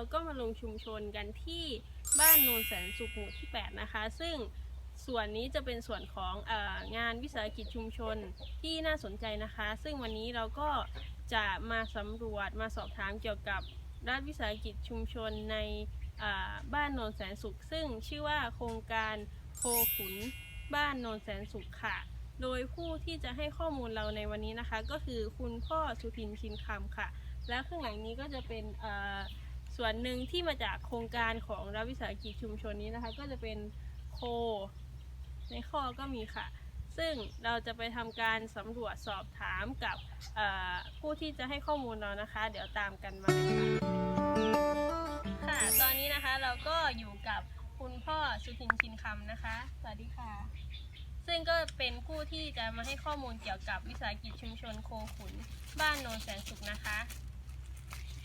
เราก็มาลงชุมชนกันที่บ้านโนนแสนสุขหมู่ที่ 8 นะคะ ซึ่งส่วนนี้จะเป็นส่วนขององานวิสาหกิจชุมชนที่น่าสนใจนะคะ ซึ่งวันนี้เราก็จะมาสำรวจมาสอบถามเกี่ยวกับรัฐวิสาหกิจชุมชนในบ้านโนนแสนสุข ซึ่งชื่อว่าโครงการโคขุนบ้านโนนแสนสุขค่ะ โดยผู้ที่จะให้ข้อมูลเราในวันนี้นะคะ ก็คือคุณพ่อสุทินชินคำค่ะ และข้างหลังนี้ก็จะเป็น ส่วนหนึ่งที่มาจากโครงการของรัฐวิสาหกิจชุมชนนี้นะคะ ก็จะเป็นโค ในข้อก็มีค่ะ ซึ่งเราจะไปทำการสำรวจสอบถามกับผู้ที่จะให้ข้อมูลเรานะคะ เดี๋ยวตามกันมาค่ะค่ะตอนนี้นะคะเราก็อยู่กับคุณพ่อสุทินชินคำนะคะ สวัสดีค่ะ ซึ่งก็เป็นผู้ที่จะมาให้ข้อมูลเกี่ยวกับวิสาหกิจชุมชนโคขุน บ้านโนนแสนสุขนะคะ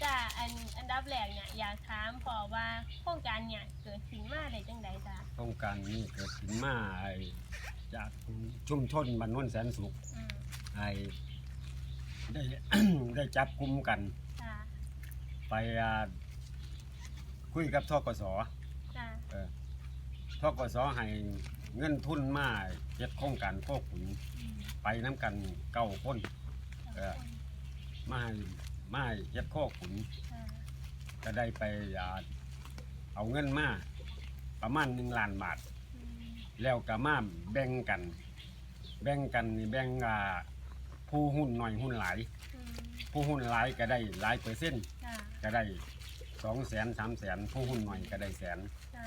จ้าอันอันดับแรกเนี่ยอยากถามพอว่าโครงการเนี่ยเกิดขึ้นมาได้จังใดจ้าโครงการนี้เกิดขึ้นมาไอ้จากชุมชนบ้านโนนแสนสุขอืมไอ้ได้ ได้จับกลุ่มกัน จ้าไปอ่าคุยกับทกสจ้าเออทกสให้เงินทุนมาเฮ็ดโครงการโคขุนอืมไปน้ำกันเก้าคน เออ มาให้ มาให้เฮ็ดโคขุนจ้าก็ได้ไปอ่าเอาเงินมาประมาณหนึ่งล้านบาทอืมแล้วก็มาแบ่งกัน แบ่งกันนี่แบ่งอ่าผู้หุ้นหน่อยหุ้นหลายอืมผู้หุ้นหลายก็ได้หลายเปอร์เซ็นต์จ้าก็ได้สองแสนสามแสนผู้หุ้นหน่อยก็ได้แสนจ้า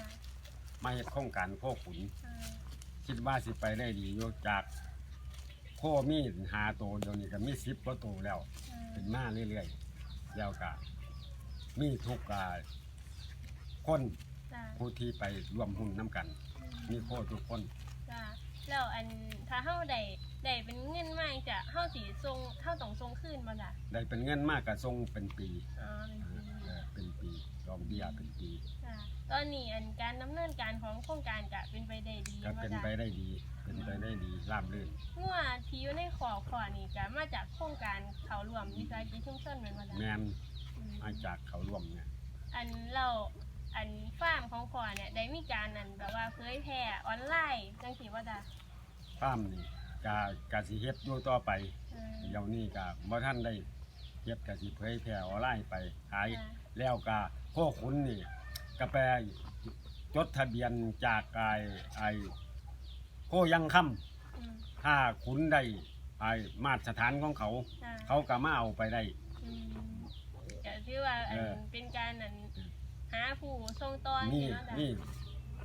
มาเฮ็ดโครงการโคขุนอ่าคิดว่าสิไปได้ดีอยู่จากโคมีหาโตวเดี๋ยวนี้ก็มีสิบกว่าโตวแล้ว อ่าเป็นมาเรื่อยๆแล้วก็มีทุกอ่าคนจ้าผู้ที่ไปร่วมหุ้นน้ำกัน มีโคทุกคน จ้าแล้วอันถ้าเฮาได้ได้เป็นเงินมาจะเฮาสิส่งเฮาต้องส่งคืนบ่ล่ะได้เป็นเงินมากก็ส่งเป็นปีอ๋อเป็นปีเออเป็นปีดอกเบี้ยเป็นปี จ้าตอนนี้อันการดำเนินการของโครงการก็เป็นไปได้ดีก็บ่เป็นจ้าไปได้ดี เป็นไปได้ดีราบรื่นงัวที่อยู่ในขอขอนี่ก็มาจากโครงการเขารวมวิสาหกิจชุมชนแม่นบ่ล่ะแมนอืมมาจากเขาร่วมเนี่ยอันเราอันฟาร์มของขอเนี่ยได้มีการนั่นแบบว่าเผยแพร่ออนไลน์จังซี่ว่าจ้ะฟาร์มนี่กากาสิเฮ็ดอยู่ต่อไปอืม เดี๋ยวนี้ก็บ่ท่านได้เฮ็ดกาสิเผยแพร่ออนไลน์ไปขายอ่าแล้วก็พวกคุณนี่ก็ไปจดทะเบียนจากไอ้ไอ้ โคยังค่ำอืมถ้าคุณได้ไอ้มาตรฐานของเขา อ่าเขาก็มาเอาไปได้ อืมก็คือว่าอันเออ เป็นการนั่นหาผู้ทรงตอนนี่เนาะจ้ะนี่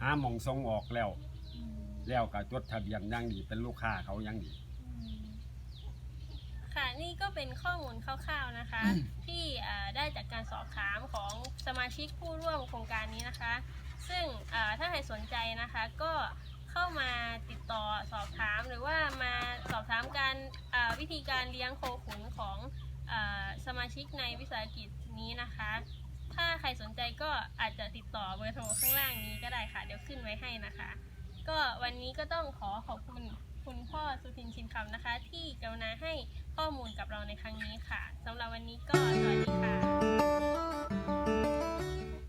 หาหมองทรงออกแล้ว อืมแล้วก็จดทะเบียนอย่างดีเป็นลูกค้าเขาอย่างดี อืมค่ะนี่ก็เป็นข้อมูลคร่าวๆนะคะ ที่อ่าได้จากการสอบถามของสมาชิกผู้ร่วมโครงการนี้นะคะ ซึ่งอ่าถ้าใครสนใจนะคะ ก็ เข้ามาติดต่อสอบถามหรือว่ามาสอบถามการวิธีการเลี้ยงโคขุนของอสมาชิกในวิสาหกิจนี้นะคะ ถ้าใครสนใจก็อาจจะติดต่อเบอร์โทรข้างล่างนี้ก็ได้ค่ะ เดี๋ยวขึ้นไว้ให้นะคะ ก็วันนี้ก็ต้องขอขอบคุณคุณพ่อสุทินชินคำนะคะ ที่กรุณาให้ข้อมูลกับเราในครั้งนี้ค่ะสำหรับวันนี้ก็สวัสดีค่ะ